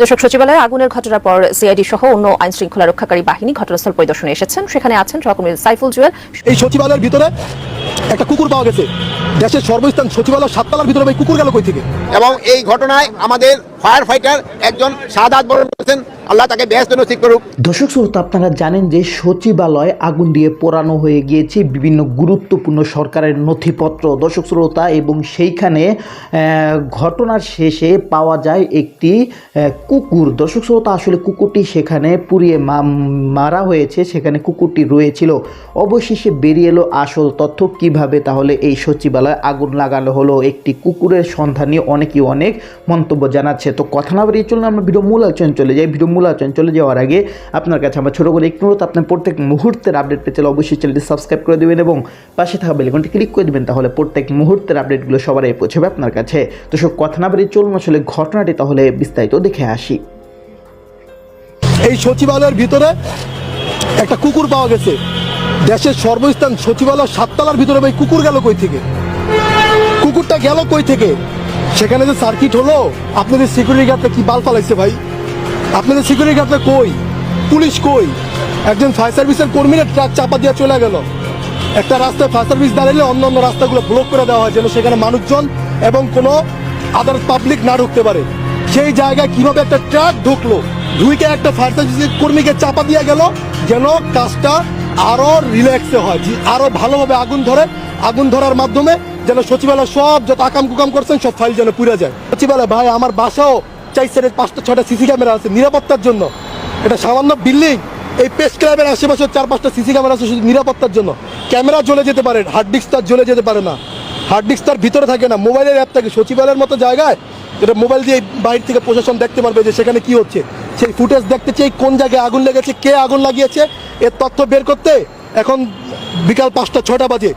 দর্শক সচিবালয়ে আগুনের ঘটনার পর সিআইডি সহ অন্য আইন শৃঙ্খলা রক্ষাকারী বাহিনী ঘটনাস্থল পরিদর্শনে এসেছেন। সেখানে আছেন সহকর্মী সাইফুল জুয়েল। এই সচিবালয়ের ভিতরে একটা কুকুর পাওয়া গেছে। দেশের সর্বস্থান সচিবালয় সাততলার ভিতরে ভাই কুকুর গেল কই থেকে? এবং এই ঘটনায় আমাদের ফায়ার ফাইটার একজন সাদাত বরণ করেছেন। আল্লাহ তাকে ব্যস্ত নসিব করুক। দর্শক শ্রোতা, আপনারা জানেন যে সচিবালয় আগুন দিয়ে পোড়ানো হয়ে গিয়েছে বিভিন্ন গুরুত্বপূর্ণ সরকারের নথিপত্র। দর্শক শ্রোতা, এবং সেইখানে ঘটনার শেষে পাওয়া যায় একটি কুকুর। দর্শক শ্রোতা, আসলে কুকুরটি সেখানে পুড়িয়ে মারা হয়েছে, সেখানে কুকুরটি রয়েছিল। অবশেষে বেরিয়ে এলো আসল তথ্য কীভাবে তাহলে এই সচিবালয় আগুন লাগানো হলো, একটি কুকুরের সন্ধান নিয়ে অনেকেই অনেক মন্তব্য জানাচ্ছে। তো কথা না বাড়িয়ে চলুন, আমরা ভিডিও মূল আলোচনা চলে যাই। ভিডিও মূল আলোচনা চলে যাওয়ার আগে আপনার কাছে আমার ছোটো করে একটু আপনার প্রত্যেক মুহূর্তের আপডেট পেতে অবশ্যই চ্যানেলটি সাবস্ক্রাইব করে দেবেন এবং পাশে থাকা বেলকনটি ক্লিক করে দেবেন, তাহলে প্রত্যেক মুহূর্তের আপডেটগুলো সবার আগে পৌঁছবে আপনার কাছে। তো সব কথা না বাড়িয়ে চলুন আসলে ঘটনাটি তাহলে বিস্তারিত দেখে আসি। এই সচিবালয়ের ভিতরে একটা কুকুর পাওয়া গেছে। দেশের সর্বস্থান সচিবালয় সাততলার ভিতরে, ভাই, কুকুর গেল কই থেকে? কুকুরটা গেল কই থেকে? সেখানে যে সার্কিট হলো, আপনাদের সিকিউরিটি গার্ডটা কি বাল পালাইছে ভাই? আপনাদের সিকিউরিটি গার্ডটা কই? পুলিশ কই? একজন ফায়ার সার্ভিসের কর্মীরা ট্রাক চাপা দিয়ে চলে গেল। একটা রাস্তায় ফায়ার সার্ভিস দাঁড়ালে অন্য অন্য রাস্তাগুলো ব্লক করে দেওয়া হয়, যেন সেখানে মানুষজন এবং কোনো আদার পাবলিক না ঢুকতে পারে। সেই জায়গায় কীভাবে একটা ট্রাক ঢুকলো? ঢুকে একটা ফায়ার সার্ভিসের কর্মীকে চাপা দিয়ে গেল, যেন কাজটা আরও রিল্যাক্সে হয়, যে আরও ভালোভাবে আগুন ধরে, আগুন ধরার মাধ্যমে যেন সচিবালয় সব যত আকাম কুকাম করছেন, সব ফাইল যেন পুড়ে যায়। সচিবালয়, ভাই, আমার বাসাও চাই সাইডের পাঁচটা ছটা সিসি ক্যামেরা আছে নিরাপত্তার জন্য। এটা সামান্য বিল্ডিং এই প্রেস ক্লাবের আশেপাশে চার পাঁচটা সিসি ক্যামেরা আছে শুধু নিরাপত্তার জন্য। ক্যামেরা জ্বলে যেতে পারে হার্ড ডিস্ক তার জ্বলে যেতে পারে না। হার্ড ডিস্ক তার ভিতরে থাকে না মোবাইলের অ্যাপ থাকে। সচিবালয়ের মতো জায়গায় যেটা মোবাইল দিয়ে বাইরে থেকে প্রশাসন দেখতে পারবে যে সেখানে কি হচ্ছে। সেই ফুটেজ দেখতে চাই কোন জায়গায় আগুন লেগেছে, কে আগুন লাগিয়েছে, এর তথ্য বের করতে এখন বিকাল পাঁচটা ছটা বাজে।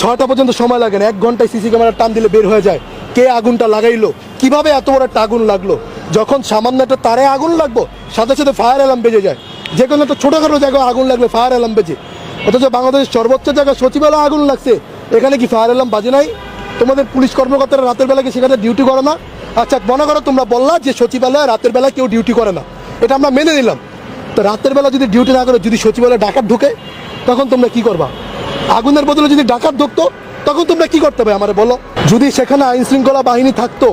ছটা পর্যন্ত সময় লাগে না, এক ঘন্টায় সিসি ক্যামেরা টান দিলে বের হয়ে যায়। কে আগুনটা লাগাইলো? কীভাবে এত বড় একটা আগুন লাগল? যখন সামান্য একটা তারে আগুন লাগবো, সাথে সাথে ফায়ার অ্যালার্ম বেজে যায়। যে কোনো একটা ছোটোখাটো জায়গায় আগুন লাগলে ফায়ার অ্যালার্ম বেজে। অথচ বাংলাদেশের সর্বোচ্চ জায়গায় সচিবালয় আগুন লাগছে। এখানে কি ফায়ার অ্যালার্ম বাজে নাই? তোমাদের পুলিশ কর্মকর্তারা রাতের বেলা কি সেখানে ডিউটি করে না? আচ্ছা মনে করো তোমরা বললা যে সচিবালয়ে রাতের বেলা কেউ ডিউটি করে না। এটা আমরা মেনে নিলাম। তো রাতের বেলা যদি ডিউটি না করে, যদি সচিবালয়ে ডাকাত ঢুকে, তখন তোমরা কি করবা? আগুনের বদলে যদি ডাকাত ঢুকতো তখন তোমরা কি করতে হবে আমার বলো? যদি সেখানে আইন শৃঙ্খলা বাহিনী থাকতো,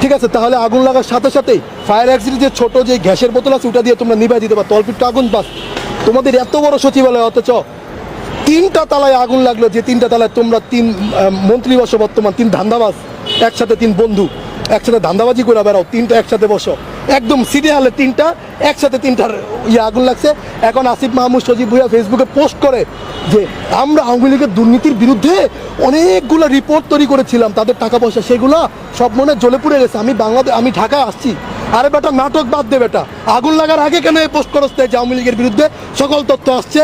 ঠিক আছে, তাহলে আগুন লাগার সাথে সাথেই ফায়ার অ্যাক্সিডেন্ট যে ছোট যে গ্যাসের বোতল আছে, ওটা দিয়ে তোমরা নিভাই দিতে পারো। তলপিটটা আগুন বাস। তোমাদের এত বড় সচিবালয়, অথচ তিনটা তালায় আগুন লাগল, যে তিনটা তালায় তোমরা তিন মন্ত্রী বসো, বর্তমান তিন ধান্দাবাজ, একসাথে তিন বন্ধু, একসাথে ধান্দাবাজি করে বেড়াও, তিনটা একসাথে বসো। একদম সিটি হলে তিনটা, একসাথে তিনটার ইয়ে আগুন লাগছে। এখন আসিফ মাহমুদ সজীব ভুইয়া ফেসবুকে পোস্ট করে যে, আমরা আওয়ামী লীগের দুর্নীতির বিরুদ্ধে অনেকগুলো রিপোর্ট তৈরি করেছিলাম। তাদের টাকা পয়সা সেগুলো সব মনে জ্বলে পুড়ে গেছে। আমি বাংলাদেশ আমি ঢাকায় আসছি। আরে বেটা, নাটক বাদ দে বেটা। আগুন লাগার আগে কেন এই পোস্ট করতে যে আওয়ামী লীগের বিরুদ্ধে সকল তথ্য আসছে?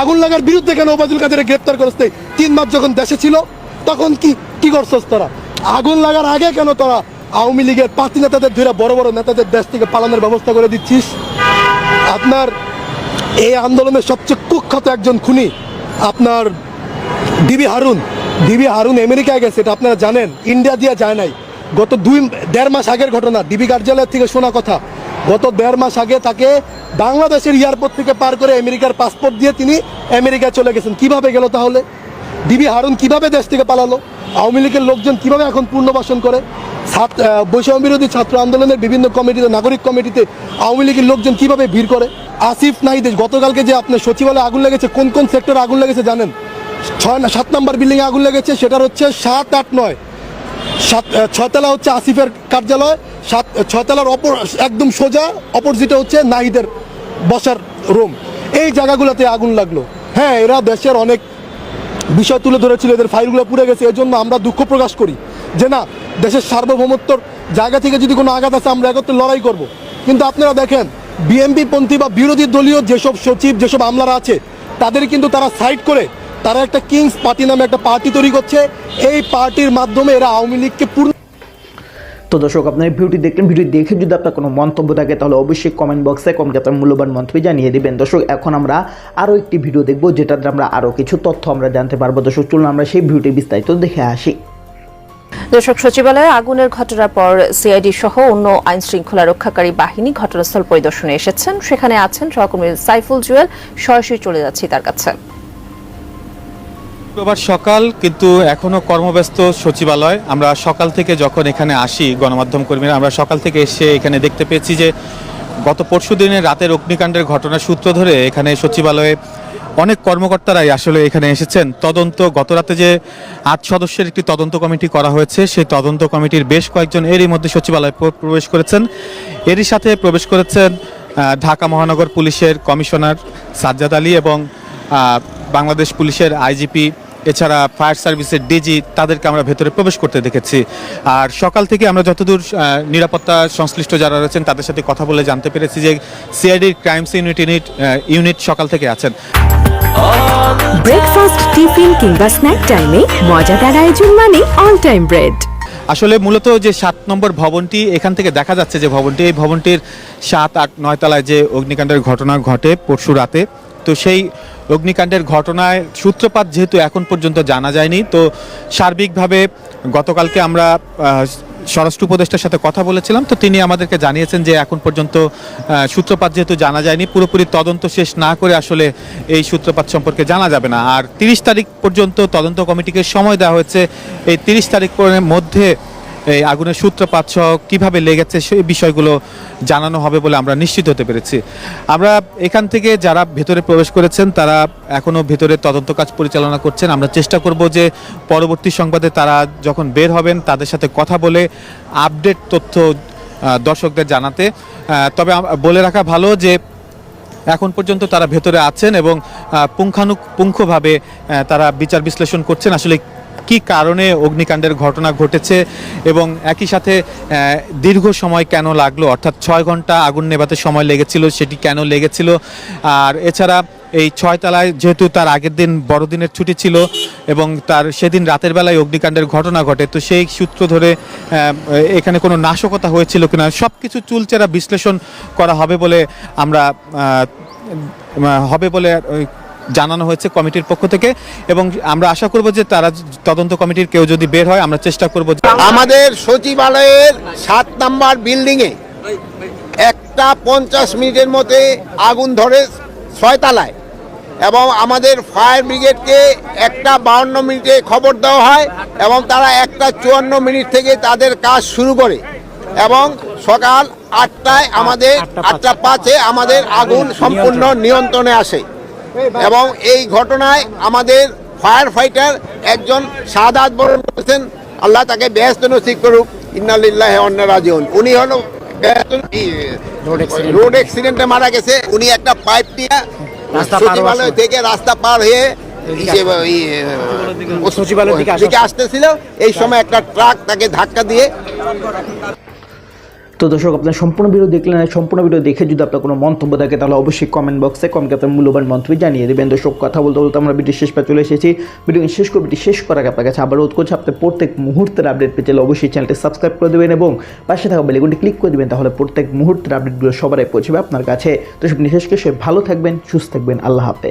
আগুন লাগার বিরুদ্ধে কেন ওবায়দুল কাদেরে গ্রেপ্তার করতে তিন মাস যখন দেশে ছিল, তখন কি কি করছস তোরা? আগুন লাগার আগে কেন তোরা আওয়ামী লীগের পার্টি নেতাদের ধরে বড় বড় নেতাদের দেশ থেকে পালানোর ব্যবস্থা করে দিচ্ছিস। আপনার এই আন্দোলনের সবচেয়ে কুখ্যাত একজন খুনি আপনার ডিবি হারুন। ডিবি হারুন আমেরিকায় গেছে, এটা আপনারা জানেন। ইন্ডিয়া দিয়ে যায় নাই। গত দুই, দেড় মাস আগের ঘটনা, ডিবি কার্যালয় থেকে শোনা কথা। গত দেড় মাস আগে তাকে বাংলাদেশের এয়ারপোর্ট থেকে পার করে আমেরিকার পাসপোর্ট দিয়ে তিনি আমেরিকায় চলে গেছেন। কীভাবে গেল তাহলে? ডিবি হারুন কীভাবে দেশ থেকে পালালো? আওয়ামী লীগের লোকজন কীভাবে এখন পুনর্বাসন করে? ছাত্র বৈষম্য বিরোধী ছাত্র আন্দোলনের বিভিন্ন কমিটিতে, নাগরিক কমিটিতে আওয়ামী লীগের লোকজন কীভাবে ভিড় করে? আসিফ নাহিদ গতকালকে যে আপনার সচিবালয়ে আগুন লেগেছে, কোন কোন সেক্টরে আগুন লেগেছে জানেন? ছয় না, সাত নম্বর বিল্ডিংয়ে আগুন লেগেছে, সেটার হচ্ছে সাত, আট, নয়। সাত ছয়তলা হচ্ছে আসিফের কার্যালয়, সাত ছয়তলার অপর, একদম সোজা, অপোজিটে হচ্ছে নাহিদের বসার রুম। এই জায়গাগুলোতে আগুন লাগল। হ্যাঁ এরা দেশের অনেক বিষয় তুলে ধরেছিল, এদের ফাইলগুলো পুড়ে গেছে এর জন্য আমরা দুঃখ প্রকাশ করি। যে না, দেশের সার্বভৌমত্বর জায়গা থেকে যদি কোনো আঘাত আছে আমরা একত্রে লড়াই করব। কিন্তু আপনারা দেখেন বিএনপি পন্থী বা বিরোধী দলীয় যেসব সচিব, যেসব আমলারা আছে, তাদের কিন্তু তারা সাইড করে, তারা একটা কিংস পার্টি নামে একটা পার্টি তৈরি করছে। এই পার্টির মাধ্যমে এরা আওয়ামী লীগকে পূর্ণ তো দর্শক, আপনার ভিডিওটি দেখলেন ভিডিও দেখে যদি আপনার কোনো মন্তব্য থাকে, তাহলে অবশ্যই কমেন্ট বক্সে কমেন্ট আপনার মূল্যবান মন্তব্য জানিয়ে দেবেন। দর্শক, এখন আমরা আরও একটি ভিডিও দেখব, যেটাতে আমরা আরও কিছু তথ্য আমরা জানতে পারব। দর্শক, চলুন আমরা সেই ভিডিওটি বিস্তারিত দেখে আসি। দর্শক, সচিবালয়ে আগুনের ঘটনার পর সিআইডি সহ অন্য আইন শৃঙ্খলা রক্ষাকারী বাহিনী ঘটনাস্থল পরিদর্শনে এসেছেন। সেখানে আছেন সহকর্মী সাইফুল জুয়েল। সরাসরি চলে যাচ্ছি তার কাছে। শুক্রবার সকাল, কিন্তু এখনও কর্মব্যস্ত সচিবালয়। আমরা সকাল থেকে যখন এখানে আসি গণমাধ্যম কর্মীরা, আমরা সকাল থেকে এসে এখানে দেখতে পেয়েছি যে, গত পরশু দিনের রাতের অগ্নিকাণ্ডের ঘটনার সূত্র ধরে এখানে সচিবালয়ে অনেক কর্মকর্তারাই আসলে এখানে এসেছেন। তদন্ত, গত রাতে যে আট সদস্যের একটি তদন্ত কমিটি করা হয়েছে, সেই তদন্ত কমিটির বেশ কয়েকজন এরই মধ্যে সচিবালয়ে প্রবেশ করেছেন। এরই সাথে প্রবেশ করেছেন ঢাকা মহানগর পুলিশের কমিশনার সাজ্জাদ আলী এবং বাংলাদেশ পুলিশের আইজিপি এছাড়া ফায়ার সার্ভিসের ডিজি তাদেরকে আমরা ভেতরে প্রবেশ করতে দেখেছি। আর সকাল থেকে আমরা যতদূর নিরাপত্তা সংশ্লিষ্ট যারা রয়েছেন তাদের সাথে কথা বলে জানতে পেরেছি যে সিআইডির ক্রাইমস ইউনিট ইউনিট ইউনিট সকাল থেকে আছেন। ব্রেকফাস্ট টিফিন কিংবা স্ন্যাক টাইমে মজাদার আয়োজন মানে অল টাইম ব্রেড আসলে মূলত যে সাত নম্বর ভবনটি এখান থেকে দেখা যাচ্ছে যে ভবনটি এই ভবনটির সাত আট নয় তলায় যে অগ্নিকাণ্ডের ঘটনা ঘটে পরশু রাতে তো সেই অগ্নিকাণ্ডের ঘটনায় সূত্রপাত যেহেতু এখন পর্যন্ত জানা যায়নি, তো সার্বিকভাবে গতকালকে আমরা স্বরাষ্ট্র উপদেষ্টার সাথে কথা বলেছিলাম, তো তিনি আমাদেরকে জানিয়েছেন যে এখন পর্যন্ত সূত্রপাত যেহেতু জানা যায়নি, পুরোপুরি তদন্ত শেষ না করে আসলে এই সূত্রপাত সম্পর্কে জানা যাবে না। আর তিরিশ তারিখ পর্যন্ত তদন্ত কমিটিকে সময় দেওয়া হয়েছে, এই তিরিশ তারিখ পরের মধ্যে এই আগুনের সূত্রপাত সহ কীভাবে লেগেছে সেই বিষয়গুলো জানানো হবে বলে আমরা নিশ্চিত হতে পেরেছি। আমরা এখান থেকে যারা ভেতরে প্রবেশ করেছেন, তারা এখনও ভেতরে তদন্ত কাজ পরিচালনা করছেন। আমরা চেষ্টা করব যে পরবর্তী সংবাদে তারা যখন বের হবেন, তাদের সাথে কথা বলে আপডেট তথ্য দর্শকদের জানাতে। তবে বলে রাখা ভালো যে এখন পর্যন্ত তারা ভেতরে আছেন এবং পুঙ্খানুপুঙ্খভাবে তারা বিচার বিশ্লেষণ করছেন। আসলে কি কারণে অগ্নিকাণ্ডের ঘটনা ঘটেছে এবং একই সাথে দীর্ঘ সময় কেন লাগল? অর্থাৎ ছয় ঘণ্টা আগুন নেভাতে সময় লেগেছিল, সেটি কেন লেগেছিল? আর এছাড়া এই ছয়তলায় যেহেতু তার আগের দিন বড়দিনের ছুটি ছিল এবং তার সেদিন রাতের বেলায় অগ্নিকাণ্ডের ঘটনা ঘটে, তো সেই সূত্র ধরে এখানে কোনো নাশকতা হয়েছিল কিনা? সব কিছু চুলচেরা বিশ্লেষণ করা হবে বলে আমরা হবে বলে জানানো হয়েছে কমিটির পক্ষ থেকে এবং আমরা আশা করব যে তারা তদন্ত কমিটির কেউ যদি বের হয় আমরা চেষ্টা করব যে আমাদের সচিবালয়ের সাত নাম্বার বিল্ডিংয়ে একটা পঞ্চাশ মিনিটের মধ্যে আগুন ধরে ছয়তলায় এবং আমাদের ফায়ার ব্রিগেডকে একটা বাউন্ন মিনিটে খবর দেওয়া হয় এবং তারা একটা চুয়ান্ন মিনিট থেকে তাদের কাজ শুরু করে এবং সকাল আটটায় আমাদের আটটা পাঁচে। আমাদের আগুন সম্পূর্ণ নিয়ন্ত্রণে আসে। এবং এই ঘটনায় আমাদের ফায়ার ফাইটার একজন সাদাত বরণ করেছেন। আল্লাহ তাকে ব্যস্ত নসিব করুক। ইন্নালিল্লাহ অন্য রাজিউন। উনি হলো রোড অ্যাক্সিডেন্টে মারা গেছে। উনি একটা পাইপ নিয়ে সচিবালয় থেকে রাস্তা পার হয়ে সচিবালয় দিকে আসতেছিল। এই সময় একটা ট্রাক তাকে ধাক্কা দিয়ে তো দর্শক, আপনার সম্পূর্ণ ভিডিও দেখলেন, সম্পূর্ণ ভিডিও দেখে যদি আপনার কোনো মন্তব্য থাকে, তাহলে অবশ্যই কমেন্ট বক্সে কমেন্টে আপনার মূল্যবান মন্তব্য জানিয়ে দেবেন। দর্শক, কথা বলতে বলতে আমরা ভিডিও শেষ পা চলে এসেছি। ভিডিও শেষ করে ভিডিও শেষ করার আপনার কাছে আবার রোধ করছি, আপনি প্রত্যেক মুহূর্তের আপডেট পেতে অবশ্যই চ্যানেলটি সাবস্ক্রাইব করে দেবেন এবং পাশে থাকা বেলেগুনটি ক্লিক করে দেবেন, তাহলে প্রত্যেক মুহূর্তের আপডেটগুলো সবারই পৌঁছবে আপনার কাছে। তো সব বিশেষ করে ভালো থাকবেন, সুস্থ থাকবেন, আল্লাহ হাফেজ।